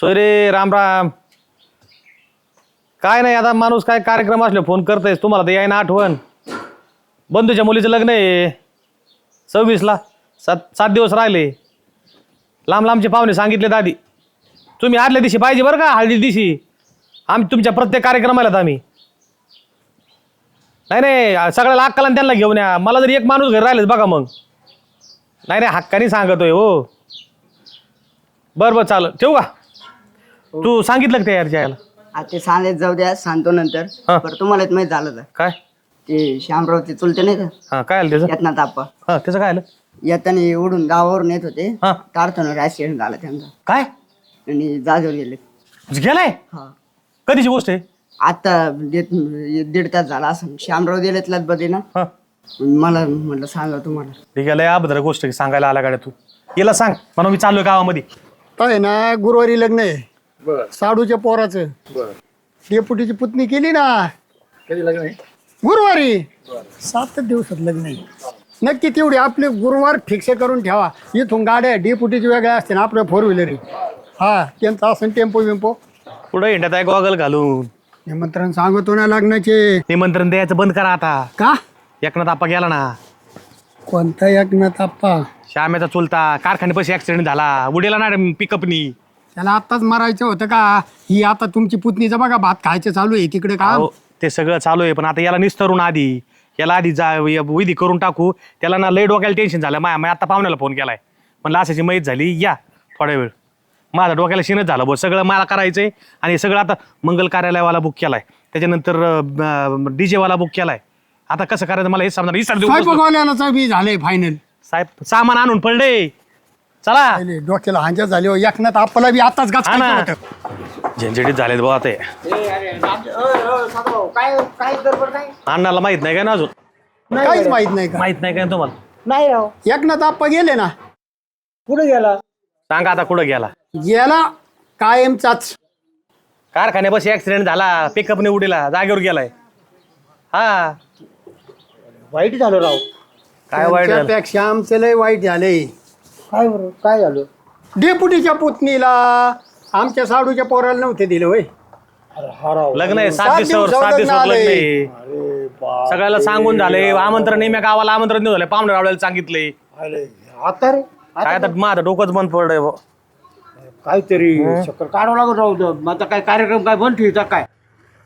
सोयरे राम राम. काय नाही आता माणूस काय कार्यक्रम असले फोन करतायस. तुम्हाला तर यायना आठवण. बंधूच्या मुलीचं लग्न आहे. सव्वीसला. सात सात दिवस राहिले. लांब लांबचे पाहुणे सांगितले आधी. तुम्ही आदल्या दिवशी पाहिजे बरं का हळदी दिवशी? आम्ही तुमच्या प्रत्येक कार्यक्रमाला आम्ही. नाही नाही सगळ्याला अक्काला त्यांना घेऊन या. मला जर एक माणूस घरी राहिलेच बघा मग. नाही नाही हक्काने सांगतोय हो. बरं बरं चालेल. ठेवू का? तू सांगितलं का त्या यार आता ते सांगत जाऊ द्या सांगतो नंतर. हा. बरं तुम्हाला एक माहीत झालं तर. काय? ते श्यामराव ते चुलते नाही का? हां काय आलं त्याचं? यातना ताप्पा हां त्याचं काय आलं? येताना उडून गावावरून येत होते. हां. तारथानं ऍक्सिडेंट झाला त्यांचा. काय? आणि जागेवर गेले. गेलाय? हा. कधीची गोष्ट आहे? आता दीड दीड तास झाला असं. श्यामराव दिलेत बदे ना हां. मला म्हटलं सांगा तुम्हाला. ठीक आहे लय अभद्र गोष्ट आहे, सांगायला आला गाड्या तू? याला सांग म्हणून मी चाललोय गावामध्ये. काय ना गुरुवारी लग्न आहे. साडूच्या पोराचं. डेपुटीची पुतणी केली ना? कधी लग्न आहे? गुरुवारी. सात दिवसात लग्न आहे. नक्की तेवढी आपले गुरुवार फिक्स करून ठेवा. इथून गाड्या डेपुटीची वेगळ्या असते ना आपल्या फोर व्हीलर हा त्यांचं असं टेम्पो विम्पो पुढे इंडियात आहे गॉगल घालून. निमंत्रण सांगतो ना लग्नाचे. निमंत्रण द्यायचं बंद करा आता. का? एकनाथ आपा गेला ना. कोणता एकनाथ आप्पा? श्यामेचा चुलता कारखान्यापाशी ऍक्सिडेंट झाला. उडेला ना पिकअपनी त्याला आत्ताच मारायचं होतं का? ही आता तुमची पुतणीचं बघा भात खायचं चालू आहे तिकडे का? अहो, ते सगळं चालू आहे पण आता याला निस्तरून आधी याला आधी जा य- विधी करून टाकू. त्याला ना लय डोक्याला टेन्शन झालं. माया मी आता पाहुण्याला फोन केलाय. म्हणलं असाची माहीत झाली. या थोड्या वेळ. माझा डोक्याला शिनच झालं बघ सगळं मला करायचंय आणि सगळं आता मंगल कार्यालयवाला बुक केलाय. त्याच्यानंतर डी वाला बुक केलाय. आता कसं करायचं मला हे समजा विसर देऊ बसलो. स्वयंपाकवाल्याला बी झालंय फायनल साहेब सामान आणून पडले चला. पहिले डोक्याला हांजा झाले हो. एकनाथ आपला बी आताच गाच हा ना. होतं. झंझटीत झालेत बघा ते. अण्णाला माहीत नाही काय ना अजून? काहीच माहीत नाही का? माहीत नाही काय तुम्हाला? नाही राव. एकनाथ आप्पा गेले ना? कुठे गेला? सांगा आता कुठं गेला? गेला कायमचाच. कारखान्यापाशी ऍक्सिडेंट झाला पिकअपने उडीला जागेवर गेलाय. हा. वाईट झालं राव. काय वाईट झालं? पेक्षा आमचं लय वाईट झालंय. काय बरं? काय झालं? डेपुटीच्या पुतणीला आमच्या साडूच्या पोराला नव्हते दिले होय. लग्न आहे सात सात दिवसावर दिवसावर सात लग्न दिवसावर लग्न आलंय. आहे. सगळ्याला सांगून झाले आमंत्रण नेम्या गावाला आमंत्रण देऊ झाले पाहुणे रावल्याला सांगितले. आता रे? काय आता माझं डोकंच बंद पडलंय बुवा. काहीतरी चक्कर काढावं लागत राहू दे. मग आता काय कार्यक्रम काय बंद ठेवता काय?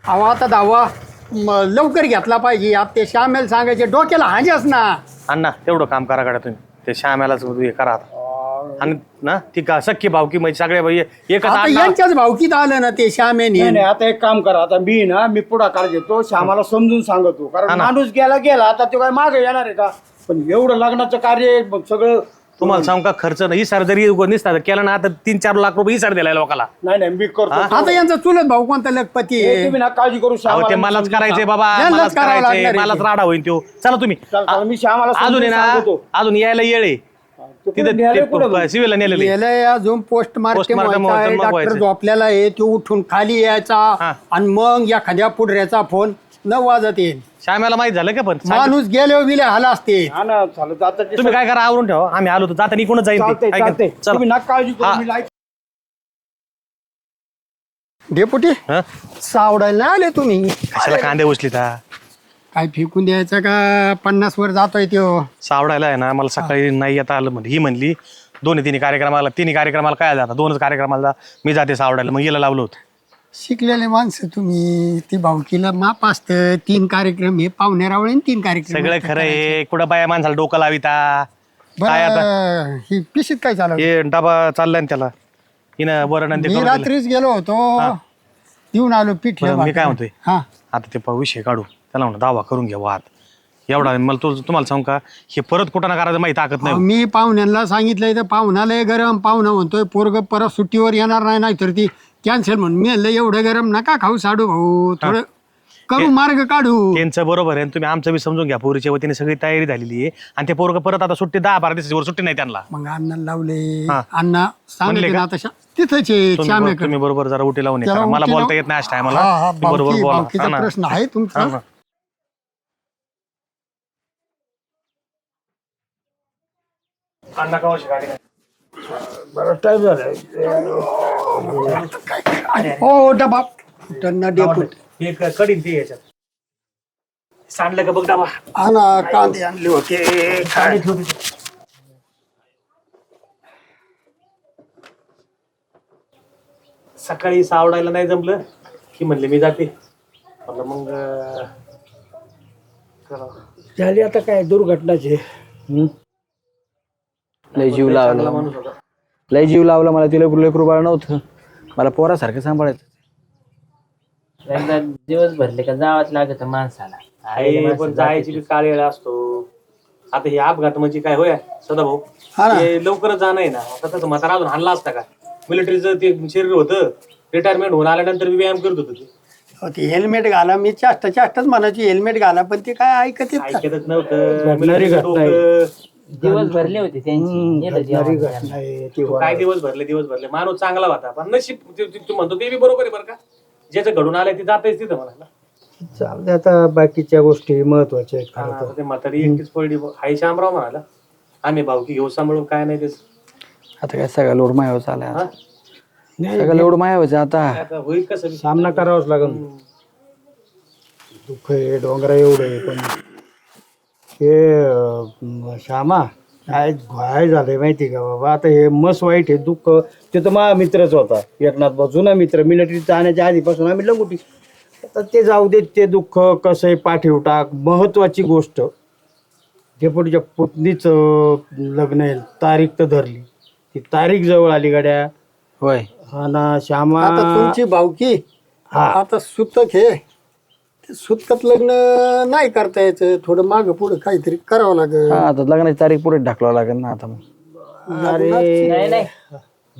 अहो आता दावा म, लवकर घेतला पाहिजे. आता ते श्यामेल सांगायचे डोक्याला हांजाच ना. अण्णा तेवढं काम करा काढा तुम्ही. ते श्याम्यालाच हे करा आता. आणि ना ती का सख्खी भावकी म्हणजे सगळे बाई एकच आता यांच्याच भावकीत आलं ना ते श्यामेने नाही नाही आता एक काम करा आता मी ना मी पुढाकार घेतो श्यामाला समजून सांगतो. कारण. माणूस गेला गेला आता तो काय मागे येणार आहे का? पण एवढं लग्नाचं कार्य मग सगळं तुम्हाला सांगू का खर्च नाही. इसार जरी निसता. केला ना तर तीन चार लाख रुपये इसार दिलाय लोकाला. नाही नाही मी करतो आता यांचा चुलत भाऊ कोणता लखपती हे तुम्ही ना काळजी करू अहो, श्यामाला ते मलाच करायचंय सांग- बाबा यांनाच मलाच करावं लागणार करायचंय आहे. मलाच. राडा होईल तो चला तुम्ही. मी श्यामाला अजून आहे समजून ना सांगतो अजून यायला येळ. आहे तो तिथे कुठे नेलंय कुठं मग? सिव्हिलला नेलेले. गेलंय अजून पोस्टमार्टम Postmortem व्हायचा व्हायचं, मग डॉक्टर व्हायचं. झोपलेला आहे तो उठून खाली यायचा हा. आणि मग या खाद्या पुढऱ्याचा फोन नऊ वाजत येईल. श्याम्याला माहीत झालं का पण? माणूस गेले गेले हाला असते. हा ना चालत आता ते तुम्ही काय करा आवरून ठेवा. आम्ही आलो तर जाता इकडून जाईल चालतंय तुम्ही काळजी हा. करू मी लाइट डेपुटी हं? सावडायला नाही आले तुम्ही? कशाला कांदे उचली ता काय फेकून द्यायचं का? पन्नास वर जातोय त्यो. सावडायला आहे ना मला सकाळी नाही येता आलं म्हणजे ही म्हणली दोन्ही तिन्ही कार्यक्रमाला तिन्ही कार्यक्रमाला काय जाता दोनच कार्यक्रमाला जा. मी जाते सावडायला. मग गेला लावलं होतं. शिकलेले माणसं तुम्ही ती भाऊकीला माप असतं. तीन कार्यक्रम हे पाहुणे रावळे तीन कार्यक्रम सगळं खरं आहे. कुठं बाया माणसाला डोकं लाविता? काय आता? बरं ही पिशीत काय चालू हे डबा चाललाय ना त्याला. हिनं वरण आणि ते मी करून दिलं. रात्रीच गेलो होतो. येऊन आलो पीठ बरं, मी काय म्हणतोय? हा. आता ते विषय काढू. त्याला म्हणून दावा करून घ्या वाद एवढा मला तो तुम्हाला सांगू का? हे परत कुठं ना करायचं माहिती ताकद नाही. मी पाहुण्यांना सांगितलंय तर पाहुणाला गरम पाहुणा म्हणतोय पोरग परत सुट्टीवर येणार नाही नाही तर ती कॅन्सल म्हणून. मी म्हणलं एवढं गरम नका खाऊ साडू भाऊ. थोडं करू मार्ग काढू. त्यांचं बरोबर आहे आणि तुम्ही आमचं बी समजून घ्या. पोरीच्या वतीने सगळी तयारी झालेली आहे. आणि ते पोरग परत आता सुट्टी दहा बारा दिवसाची वर सुट्टी नाही त्यांना. मग अण्णा लावले. हा. अण्णा म्हणले सांगितले का? ना तशा तिथंच आहे तुम्ही श्यामेकडे. बरो- तुम्ही बरोबर जरा उठी लावून हे त्याला करा. मला उठी बोलता येत नाही हा, हा, बरोबर बावकी- बोला. बावकीचा ना. प्रश्न आहे हा तुमचा ना. बरं टाईम झालाय हो डबा. त्यांना डेपुट हे क- कडीन ते याच्यात. सांडलं का बघ डाबा? हा ना कांदे. आणले होते. काय सकाळी सावडायला नाही जमलं की म्हणले मी जाते. म्हणलं मग अं, करावं. झाली आता काय दुर्घटनाचे? लय जीव लावला. माणूस होता. लय जीव लावला मला तिला लेकरू बाळ नव्हतं. मला पोरासारखं सांभाळायचं एकदा दिवस भरले का जावंच लागत माणसाला. आई पण जायची बी काळ वेळ असतो. आता हे अपघात म्हणजे काय होय सदा भाऊ हा ना. लवकरच जाणं आहे ना. आता तसं म्हातारा अजून हाणला असता का? मिलिटरीचं ते शरीर होतं. रिटायरमेंट होऊन आल्यानंतर बी व्यायाम करत होतं ते. हो, ते हेल्मेट घाला. मी चाष्टा चाष्टाच म्हणायची हेल्मेट घाला पण ते काय ऐकत येत नाही. ऐकतच नव्हतं. घडणारी घटना आहे. डोकं. दिवस भरले होते त्यांची. नेलं जेवण करायला. नाही, ती तो काय दिवस भरले दिवस भरले. माणूस चांगला होता पण नशीब ते- ते- तू म्हणतो ते बी बरोबर आहे बरं का? ज्याचं घडून आलंय ते जातेच तिथं म्हणाला चालते आता बाकीच्या गोष्टी महत्त्वाच्या आहेत खरं तर. आता ते म्हातारी एकटीच पडली. हाय शामराव म्हणाला आम्ही भाऊकी घेऊ सांभाळून काय नाही तेच आता काय सगळं लोड मायावर चाललाय हा? सगळं लोड मायावर आता. आता होईल कसं बी. सामना करावाच लागेल. दुःख आहे डोंगरा एवढं आहे पण हे अं, श्यामा काय काय झालंय माहिती का बाबा? आता हे मस वाईट आहे दुःख. ते तर माझा मित्रच होता. एकनाथ भाऊ जुना मित्र. मिलिटरी जाण्याच्या आधीपासून आम्ही लंगुटी. आता ते जाऊ देत ते दुःख कसं आहे पाठीव टाक महत्वाची गोष्ट. डेपुटीच्या पुतणीचं लग्न आहे तारीख तर धरली. ती तारीख जवळ आली गाड्या. होय. हा ना श्यामा. आता तुमची भावकी हा. आता सुतक हे. ते सुतकात लग्न नाही करता यायचं. थोडं माग पुढं काहीतरी करावं लागेल. हा आता लग्नाची तारीख पुढे ढकलावं लागेल ना आता मग. अरे. नाही नाही.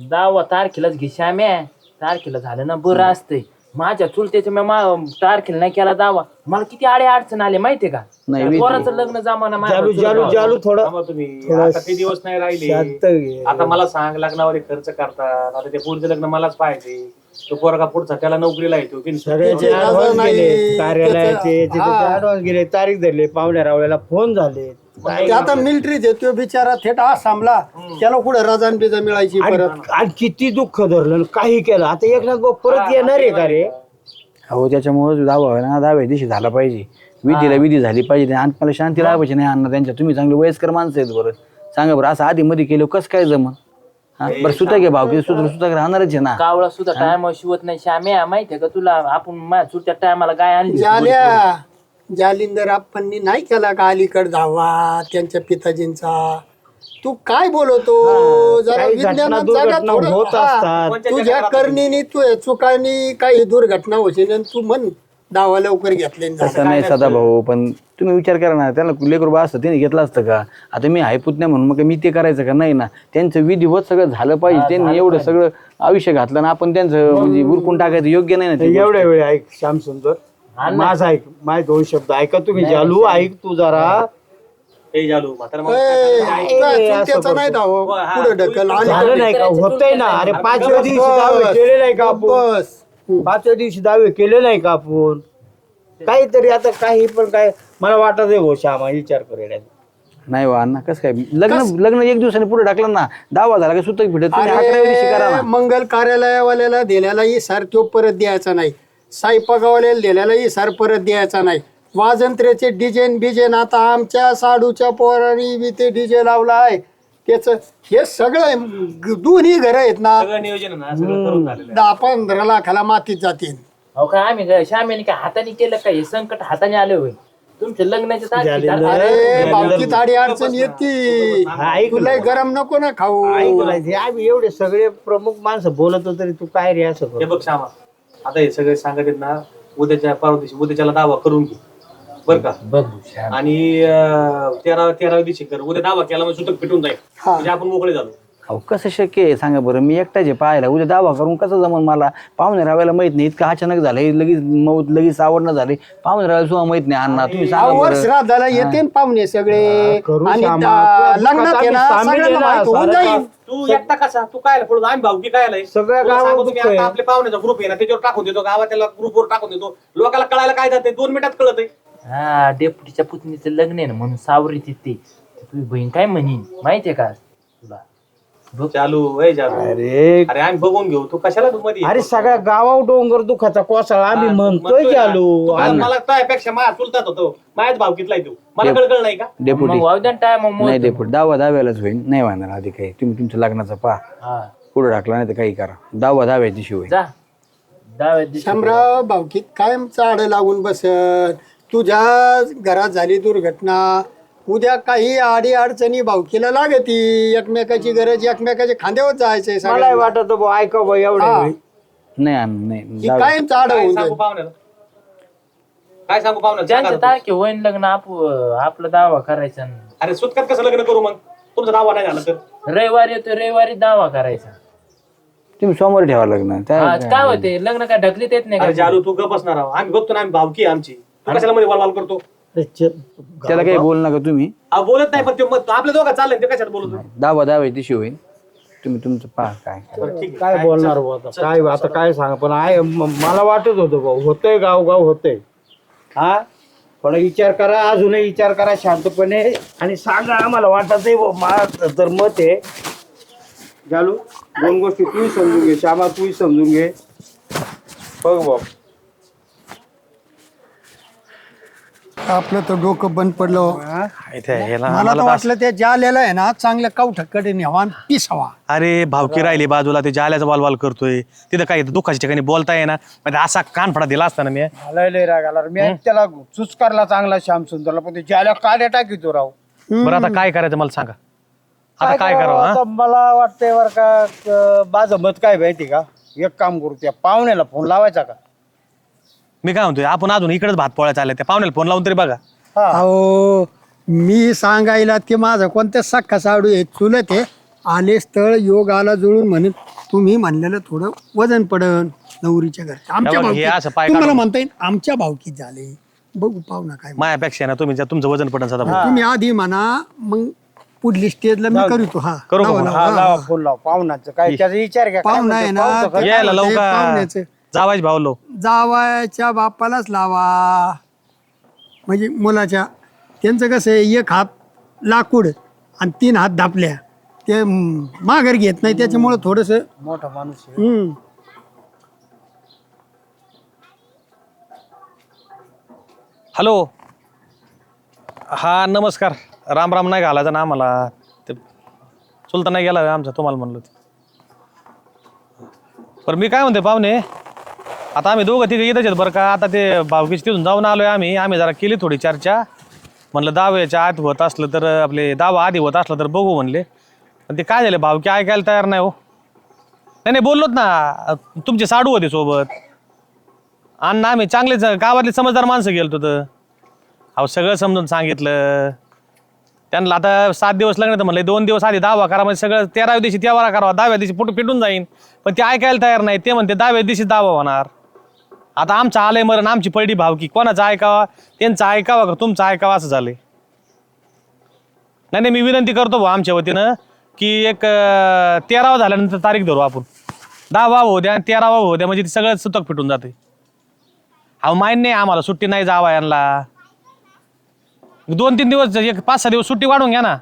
दहावा तारखेलाच घे श्याम्या. तारखेला झालं ना बरं असतंय. माझ्या चुलत्याच्या मी मा- तारखेला नाही केला दावा. मला किती आडे अडचण आले माहितीये का? नाही, पोराचं लग्न जमाना माझ्या जालू जालू जालू थोडं थांबा तुम्ही. आता ते दिवस नाही राहिले. शांत घे. आता मला सांग लग्नावर एक खर्च करतात. आता ते पुढचं लग्न मलाच पाहिजे. तो पोरगा पुढचा त्याला नोकरीला येतो की सगळ्याचे त्याचे ऍडव्हान्स राजा नाही, गेले कार्यालयाचे त्याचं- ऍडव्हान्स गेले तारीख धरले पाहुण्या रावळ्याला फोन झाले. ते आता मिलिटरीत आहे तो बिचारा थेट आसामला त्याला कुठं रजान बिजा मिळायची परत? आणि किती दुःख धरलं आणि काही केलं. आता एकनाथ भाऊ परत येणार आहे का रे? हो त्याच्यामुळे दावा ना दहाव्या दिवशी झाला पाहिजे. विधीला विधी झाली पाहिजे. आणि मला शांती लावायची नाही अण्णा त्यांच्या. तुम्ही चांगले वयस्कर माणसं आहेत बरं. सांगा बरं असं आधी मध्ये केलं कसं काय जमन? हा बरं सुता घे भाव सुत्र सुता राहणारच आहे ना. कावळा सुद्धा टायमा शिवत नाही. श्याम्या माहितीये का तुला? आपण माझ्या चुलत्या टायमाला गाय आणली. जाल्या. जालिंदर आपणनी नाही केला का अलीकड धावा त्यांच्या पिताजींचा तू काय बोलतो जरा काही घटना, विज्ञानात जगा दुर्घटना थोडं. होत हा. असतात. तुझ्या करणीने तू चुकानी काही दुर्घटना होती आणि तू म्हण दावा लवकर घेतले आणि झालं. तसं नाही सदा भाऊ पण तुम्ही विचार करा ना त्याला लेकर बा असतं त्याने घेतलं असतं का आता मी आहे पुतण्या म्हणून मग मी ते करायचं का नाही ना त्यांचं विधिवत सगळं झालं पाहिजे त्यांनी एवढं सगळं आयुष्य घातलं ना आपण त्यांचं म्हणजे उरकून टाकायचं योग्य नाही ना ते एवढ्या वेळ ऐक श्याम सुंदर माझा ऐक माझे दोन शब्द ऐका तुम्ही. जालू ऐक तू जरा. हे जालू म्हातारा माणूस. ए, काय तुझ्या चुलत्याचं नाही धाव पुढे ढकल. आणि झालं नाही का? होतंय ना. अरे पाचव्या दिवशी दावे केले नाही का आपण? बस. पाचव्या दिवशी दावे केले नाही का आपण? काहीतरी आता काही पण काय मला वाटत आहे हो श्यामा विचार करेल नाही वा अण्णा कसं काय? लग्न लग्न एक दिवसाने पुढे टाकलं ना दावा झाला का सुतक भेटत तुम्ही अकराव्या दिवशी करा अरे ना. मंगल कार्यालयावाल्याला दिलेला इसार तो परत द्यायचा नाही. साईपागावाल्याला दिलेला इसार परत द्यायचा नाही. वाजंत्र्याचे डिझाईन बिजेन आता आमच्या साडूच्या पोरांनी बी ते डीजे लावला आहे. त्याच हे सगळं ग- दोन्ही घर आहेत ना. सगळं नियोजन आहे ना सगळं करून झालेलं आहे. दहा पंधरा लाखाला मातीत जातील. अहो काय आम्ही काय काय हाताने केलं काय? हे संकट हाताने आले होय. तुमच्या लग्नाच्या तारखेला अरे बाबतीत आडी अडचण येते. तुला गरम नको ना खाऊ. ऐकलं आम्ही एवढे सगळे प्रमुख माणसं बोलत होतो तरी तू काय रे असं हे बघ श्यामा आता हे सगळे सांगत आहेत ना उद्याच्या परवा दिवशी उद्याच्याला दावा करून घे. बर का? बघू आणि अं, तेरा तेराव्या दिवशी कर. उद्या दावा केला म्हणजे सुतक फिटून जाईल. हा. म्हणजे आपण मोकळे झालो. अहो कसं शक्य आहे? सांगा बरं मी एकटाच आहे पाहायला. उद्या दावा करून कसं जमन मला? पाहुणे राहायला माहीत नाही इतकं अचानक झालं लगेच मौत लगेच आवडणं झाले पाहुणे राहायला सुद्धा माहीत नाही अण्णा तुम्ही सांगा वर बरं. श्राद्धाला येते न पाहुणे सगळे. करू आणि श्यामा. दा- तुझ्या लग्नात दुःखात आहे ना आम्ही सामील आहे सगळ्यांना ना, माहीत होऊन सारं जाईल तू एकटा कसा? तू काय पडून आम्ही भाऊकी काय आलाय सगळ्या तुला गावात सांगतो तुम्ही दुःख आहे. आता आपल्या पाहुण्याचा ग्रुप आहे ना त्याच्यावर टाकून देतो गावात त्याला ग्रुपवर टाकून देतो. लोकांना कळायला काय जाते? दोन मिनिटात कळत आहे. हा डेपुटीच्या पुतणीचं लग्न आहे ना म्हणून सावरी तिथे तुझी बहीण काय म्हणीन? माहितीये का? तुला. चालू वय चालू. अरे अरे आम्ही बघून घेऊ. तू कशाला तू मध्ये अरे सगळ्या गावावर डोंगर दुखाचा कोसळा आम्ही म्हणतोय चालू. मला त्यापेक्षा माझ्या चुलतात होतो. माझ्याच भावकीतला तू? मला कळकळ नाही का? डेपुटी मग वावद्या टाइम नाही डेपुटी दहावा दहाव्यालाच होईल. नाही वाहणार आधी काही. तुम्ही तुमच्या लग्नाचा पहा. हा. पुढे टाकला नाही तर काही करा. जा. दहाव्या दिवशी शामराव भावकीत कायम चाड लागून बसत. तुझ्या घरात झाली दुर्घटना. उद्या काही अडी अडचणी भावकीला लागती. एकमेकाची गरज एकमेकाच्या खांद्यावर जायचंय मला सगळ्यांना. वाटत बा ऐका बा एवढे. हा. नाही कायम चाड काय होऊन सांगू जाईल. पाहुण्याला? काय सांगू पाहुण्याला? ज्यांच्या सांगा तारखे होईन लग्न आप आपला दावा करायचा. अरे सुटकात कसं लग्न करू मग? तुमचा दावा नाही झाला तर? रविवारी येतो रविवारी दावा करायचा. तुम्ही सोमवारी ठेवा लग्न. त्या काय होते लग्न काय ढकलीत येत नाही अरे का? जालू तू गप बसणार आहो. आम्ही बघतो ना आम्ही भावकी आहे आमची. तू कशाला मध्ये वालवाल करतो? त्याला काही बोल नका तुम्ही. अहो, बोलत नाही पण ते मग आपल्या दोघं चाललंय ते कशाला बोलत नाही? दहावा दहाव्या दिवशी होईल. तुम्ही तुमचं पहा काय बरं, ठीक आहे. काय बोलणार आता? काय आता काय सांग? पण आहे म- मला वाटत होतं भाऊ होतंय गाव गाव होतंय. हा? थोडा विचार करा अजूनही विचार करा शांतपणे. आणि सांगा आम्हाला वाटत आहे माझं तर मत आहे. जालू दोन गोष्टी तूही समजून घे श्यामा तूही समजून घे. बघ भाऊ. आपलं तर डोकं बंद पडलं इथे ह्याला मला तर आम्हाला वाटलं ते जालेलं आहे ना चांगल्या कवठकडे न्यावा आणि पिसावा अरे भावकी राहिली बाजूला ते जाल्याचा वालवाल करतोय. तिथं काही दुःखाच्या ठिकाणी बोलता येणार म्हणजे असा कानफडा दिला असता ना मी. मला लय राग आला रे. मी त्याला चुचकारला चांगला श्याम सुंदरला पण ते ज्याला काड्या टाकीतो राव. बरं आता काय करायचं मला सांगा? आता काय करावं हा? आता मला वाटतंय बरं का क- माझं मत काय माहिती का? एक काम करू त्या पाहुण्याला फोन लावायचा का? मी काय म्हणतोय आपण अजून इकडेच भात पोळ्या चालल्या त्या पाहुण्याला फोन लावून तरी बघा. हा. अहो मी सांगायला की माझं कोणत्या सख्खा साडू आहे चुलत आहे आले स्थळ योग आला जुळून म्हणून तुम्ही म्हणलेलं थोडं वजन पडन नवरीच्या घरचं. आमच्या हे भावकीत असं पाय तुम्हाला काढून. म्हणता येईल आमच्या भावकीत झाले. बघू पाहू ना काय मायापेक्षा ना तुम्ही तुमचं वजन पडन सदा तुम्ही आधी म्हणा मग पुढली स्टेजला मी करीतो. हा. करू का लावा, मग? लावा, हा लावा. फोन लावा. पाहुण्याचं काय त्याचा विचार घ्या. काय पाहुणा आहे म्हणतो, ना यायला पाहुण्याचं. जावायच भाऊ लो. जावायच्या बापालाच लावा. म्हणजे मुलाच्या. त्यांचं कसं आहे एक हात लाकूड आणि तीन हात धापल्या. ते म, माघार घेत नाही त्याच्यामुळं थोडस मोठा माणूस आहे. हॅलो. हा नमस्कार. राम राम नाही घालायचा ना आम्हाला. ते चुलता नाही गेला आमचा तुम्हाला म्हणलो ते. बरं मी काय म्हणते पाहुणे? आता आम्ही दोघं तिघं येत आहेत बरं का. आता ते भावकीच तिथून जाऊन आलोय आम्ही. आम्ही जरा केली थोडी चर्चा. म्हणलं दाव्याच्या आत होत असलं तर आपले दावा आधी होत असलं तर बघू म्हणले. पण ते काय झालं भावकी ऐकायला तयार नाही हो. नाही नाही बोललोत ना. तुमचे साडू होते सोबत. ना आम्ही चांगलेच गावातले समजदार माणसं गेलो तर. अहो सगळं समजून सांगितलं. त्यांना आता सात दिवस लग्न तर म्हणले दोन दिवस आधी दावा करा म्हणजे सगळं तेराव्या दिवशी तेवारा करावा दहाव्या दिवशी फोटो पिटून जाईन. पण ते ऐकायला तयार नाही. ते म्हणते दहाव्या दिवशी दावा होणार. आता आमचं आलंय मरण आमची पडली भावकी. कोणाचं ऐकावा? त्यांचं ऐकावा का तुमचं ऐकावा? असं झालंय. नाही नाही मी विनंती करतो भाऊ आमच्या वतीनं की एक अं, तेरावा झाल्यानंतर तारीख धरू आपण. दहावा हो द्या आणि तेरावा हो द्या म्हणजे ते सगळं सुतक फिटून जाते अहो माहीत नाही आम्हाला सुट्टी नाही जावा यांना. दोन तीन दिवस एक पाच सहा दिवस सुट्टी वाढून घ्या ना.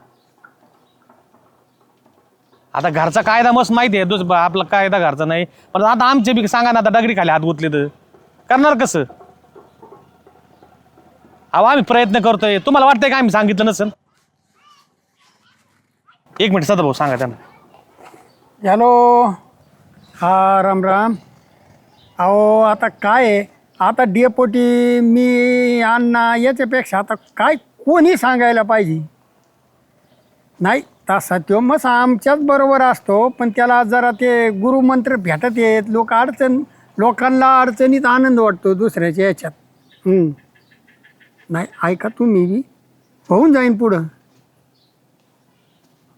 आता घरचा कायदा मस्त माहिती आहे दुस आपला कायदा घरचा नाही. पण आता आमचे बी सांगा ना आता डगरी खाली हात गुतले तर करणार कसं? अहो आम्ही प्रयत्न करतोय. तुम्हाला वाटतंय का आम्ही सांगितलं नसेल? एक मिनिट सदा भाऊ सांगा त्यांना. हॅलो. हा राम राम. अहो आता काय आहे? आता डेपोटी मी अण्णा याच्यापेक्षा आता काय कोणी सांगायला पाहिजे? नाही तसा तो मग आमच्याच बरोबर असतो पण त्याला जरा ते गुरुमंत्र भेटत येत लोक अडचण लोकांना अडचणीत आनंद वाटतो दुसऱ्याच्या याच्यात. हम्म. नाही ऐका तुम्ही बी. होऊन जाईन पुढं.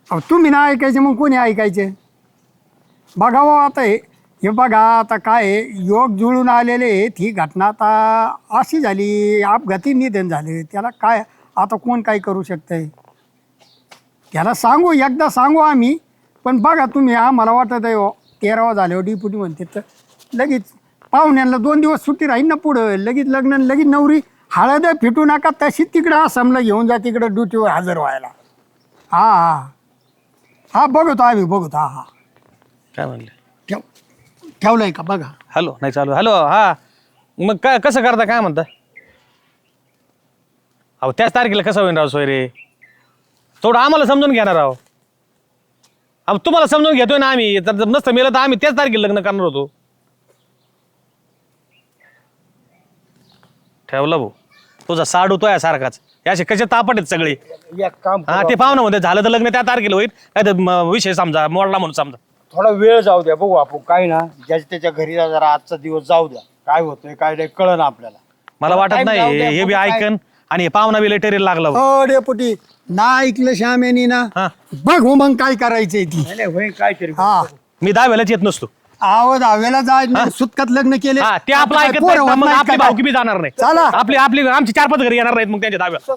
अहो तुम्ही ना ऐकायचे मग कोणी ऐकायचे? बघा हो आता हे हे बघा आता काय योग जुळून आलेले आहेत ही घटना आता अशी झाली अपघाती निधन झाले. त्याला काय आता कोण काय करू शकतंय? त्याला सांगू एकदा सांगू आम्ही पण बघा तुम्ही आम्हाला वाटत आहे हो तेरावा झाल्यावर डिप्युटी म्हणते तर. लगेच पाहुण्यांना दोन दिवस सुट्टी राहील ना पुढं. लगेच लग्न आणि लगेच नवरी. हळद फिटू नका तशीच तिकडं आसामला घेऊन जा तिकडं ड्युटीवर हजर व्हायला. हा हा. हा बघतो आम्ही बघतो. हा हा. काय म्हणले? ठेव ठेवलंय का? बघा. हॅलो नाही चालू. हॅलो हा. मग काय कसं करता काय म्हणता? अहो त्याच तारखेला कसं होईन राव सोय रे थोडं आम्हाला समजून ना राव अहो तुम्हाला समजून घेतोय ना आम्ही. तर जर नसतं मेलं तर आम्ही त्याच तारखेला लग्न करणार होतो. ठेवला भाऊ. तुझा साडू तो सारखाच. हे असे कसे तापट आहेत सगळे. एक काम हा करू ते पाहुणं मध्ये झालं तर लग्न त्या तारखेला होईल. काय तर म- विषय समजा मोडला म्हणून समजा. थोडा वेळ जाऊ द्या बघू आपण. काय ना ज्याच्या त्याच्या घरी जा जरा आजचा दिवस जाऊ द्या. काय होतंय काय नाही कळन आपल्याला. मला वाटत time जाऊ नाही द्या, हे बी बघू काय. ऐकन आणि हे पाहुणा बी टेरेल लागला भाऊ. हो डेपुटी. ना ऐकलं श्यामेनी ना. हा. बघ हो मग काय करायचंय ती. नाही, नाही होईल काहीतरी. हा. मी दहाव्यालाच येत नसतो. आवाज हवेला जाय सुतकात लग्न केले. हा ते आपलं काय ऐकत पोरं नाही. होत मग नाहीत आपली का भावकी बी जाणार नाही. चला. आपली आपली आमची चार पाच घरी येणार नाहीत मग त्यांच्या दहाव्या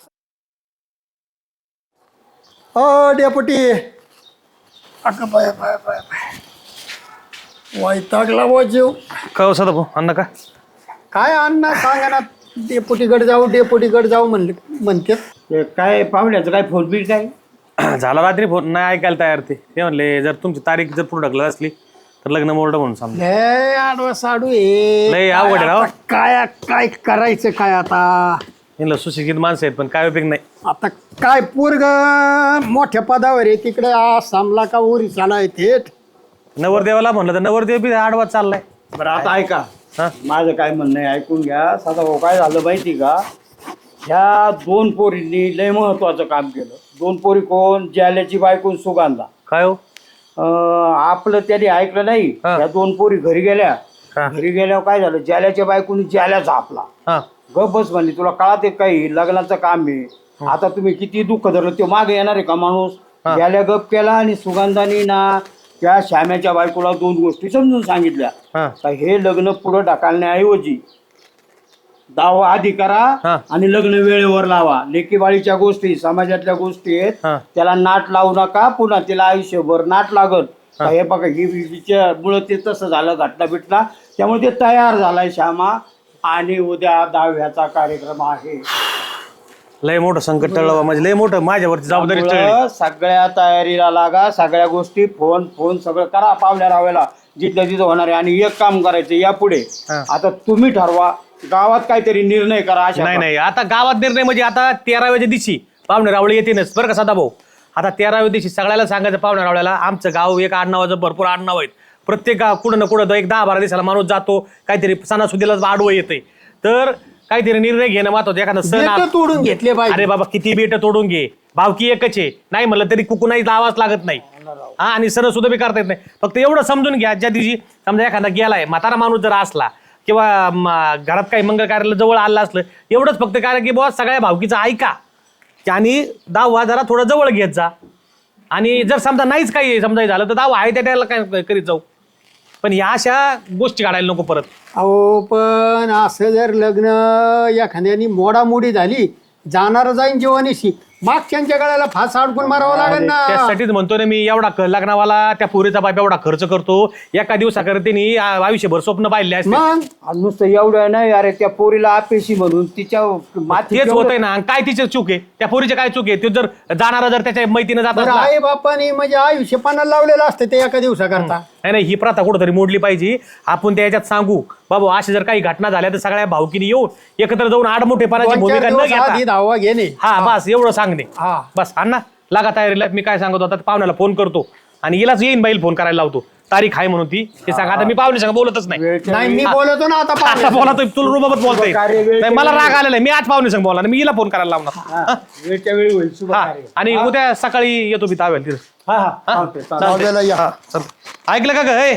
हो डेपुटी. अगं बाय बाय बाय बाय. वैतागला व जीव. कळ सदा भाऊ अन्न का? काय अण्णा सांगा ना. डेपुटीकडे जाऊ डेपुटीकडे जाऊ म्हणले म्हणते. ते काय पाहुण्याचं काय फोन बिल काय? झाला रात्री फोन. नाही ऐकायला तयार ते. ते म्हणले जर तुमची तारीख जर पुढे ढकलत असली लग्न मोठं म्हणून समजा लय आडवा साडू हे लय अवघड आहे राव. आता काय काय करायचं काय आता? म्हणलं सुशिक्षित माणसं आहेत पण काय उपयोग नाही. आता काय पोरग मोठ्या पदावर आहे तिकडे आसामला का ओरिसाला आहे थेट नवरदेवाला म्हणलं तर नवरदेव बी आडवा चाललाय. बरं आता ऐका. हा? माझं काय म्हणणं आहे ऐकून घ्या. साधा भाऊ काय झालं माहिती का? ह्या दोन पोरींनी लय महत्वाचं काम केलं. दोन पोरी कोण? जाल्याची बायकून सुगंधा काय हो? अं, आपलं त्याने ऐकलं नाही. हा. या दोन पोरी घरी गेल्या. हा. घरी गेल्यावर काय झालं? जाल्याच्या बायकोनी जाल्या झापला. हा. गप बस म्हणली तुला कळत आहे काही लग्नाचं काम आहे? आता तुम्ही किती दुःख धरलं ते मागे येणार आहे का माणूस? हा. गेल्या गप केला आणि सुगंधानी ना त्या श्याम्याच्या बायकोला दोन गोष्टी समजून सांगितल्या. हा. का हे लग्न पुढं ढकलण्याऐवजी दावा आधी करा. आणि लग्न वेळेवर लावा. लेकीबाळीच्या गोष्टी समाजातल्या गोष्टी आहेत. हा. त्याला नाट लावू नका. पुन्हा तिला आयुष्यभर नाट लागत हे. बघा ही मुळे ते तसं झालं घटना बिटला त्यामुळे ते तयार झालाय श्यामा. आणि उद्या दहाव्याचा कार्यक्रम आहे. लय मोठं संकट टळलं म्हणजे लय मोठं माझ्यावरती जबाबदारी टळली. त्यामुळं सगळ्या तयारीला लागा. सगळ्या गोष्टी फोन फोन सगळं करा पावल्या राहायला जिथल्या तिथं होणार आहे. आणि एक काम करायचं यापुढे. हा. आता तुम्ही ठरवा. गावात काहीतरी निर्णय करा अशा नाही नाही. आता गावात निर्णय म्हणजे आता तेराव्याच्या दिवशी पाहुणे रावळे येतीलच. बरं का सदा भाऊ? आता तेराव्या दिवशी सगळ्याला सांगायचं पाहुणे रावळ्याला आमचं गाव एक आडनावाचं भरपूर आडनाव आहेत. प्रत्येक गाव कुठं ना कुठं एक दहा बारा दिवसाला माणूस जातो काहीतरी सणासुदीला आडवं येते. तर काहीतरी निर्णय घेणं महत्वाचं. एखादा सण बेटं तोडून घेतले पाहिजे. अरे बाबा किती बेट तोडून घे. भावकी एकच आहे. नाही म्हणलं तरी कुकुनाही लावाच लागत नाही. हा आणि सण सुद्धा बी करता येत नाही. फक्त एवढं समजून घ्या ज्या दिवशी समजा एखादा गेलाय म्हातारा माणूस जर असला किंवा म, घरात काही मंगळ कार्याला जवळ आलं असलं एवढंच फक्त कारण की बुवा सगळ्या भावकीचं ऐका. आणि दहावा जरा थोडं जवळ घेत जा. आणि जर समजा नाहीच काही समजा झालं तर दहावा आहे त्या त्याला काय करीत जाऊ. पण या अशा गोष्टी काढायला नको परत. अहो पण असं जर लग्न एखाद्यानी मोडामोडी झाली जाणार जाईन जीवानीशी. मागच्यांच्या गळ्याला फास अडकून मारावं लागेल ना. त्यासाठीच म्हणतो ना मी एवढा लग्नावाला त्या पुरीचा बाप एवढा खर्च करतो. एका दिवसाकडे त्यांनी आ- आयुष्यभर स्वप्न पाहिले असते. मग? आणि नुसतं एवढं नाही अरे त्या पोरीला अपेशी म्हणून तिच्या माती तेच होतंय ना आणि काय तिचे चूक आहे? त्या पोरीचे काय चूक आहे? तो जर जाणारा जर त्याच्या मैतीनं जात बरं असला आई बापानी म्हणजे आयुष्य पानाला लावलेलं असतं ते एका दिवसाकरता. नाही नाही ही प्रथा कुठंतरी मोडली पाहिजे. आपण त्या याच्यात सांगू बाबा अशा जर काही घटना झाल्या तर सगळ्या भावकीने येऊन एकत्र जाऊन आडमोठेपणाची दोन भूमिका चार न दिवस आधी घेता धावा घेणे. हा बस एवढं सांगणे. हा. बस अण्णा लागा तयारीला. मी काय सांगत होता ते पाहुण्याला फोन करतो. आणि हिलाच येईन बाईल फोन करायला लावतो. तारीख आहे म्हणून ती. ते सांगा आता मी पाहुणे सांग बोलतच नाही. नाही मी बोलतो ना आता आता तर तुला रुबाबत बोलतोय. नाही, मला राग आलेला आहे. मी आज पाहुणे सांग बोला मी हिला फोन करायला लावणार. हा? वेळच्या वेळी होईल. शुभ हा कार्य. आणि उद्या सकाळी येतो मी तावेल तिथं हा हा. चालतंय, या हा, चालतंय. ऐकलं का ग? हे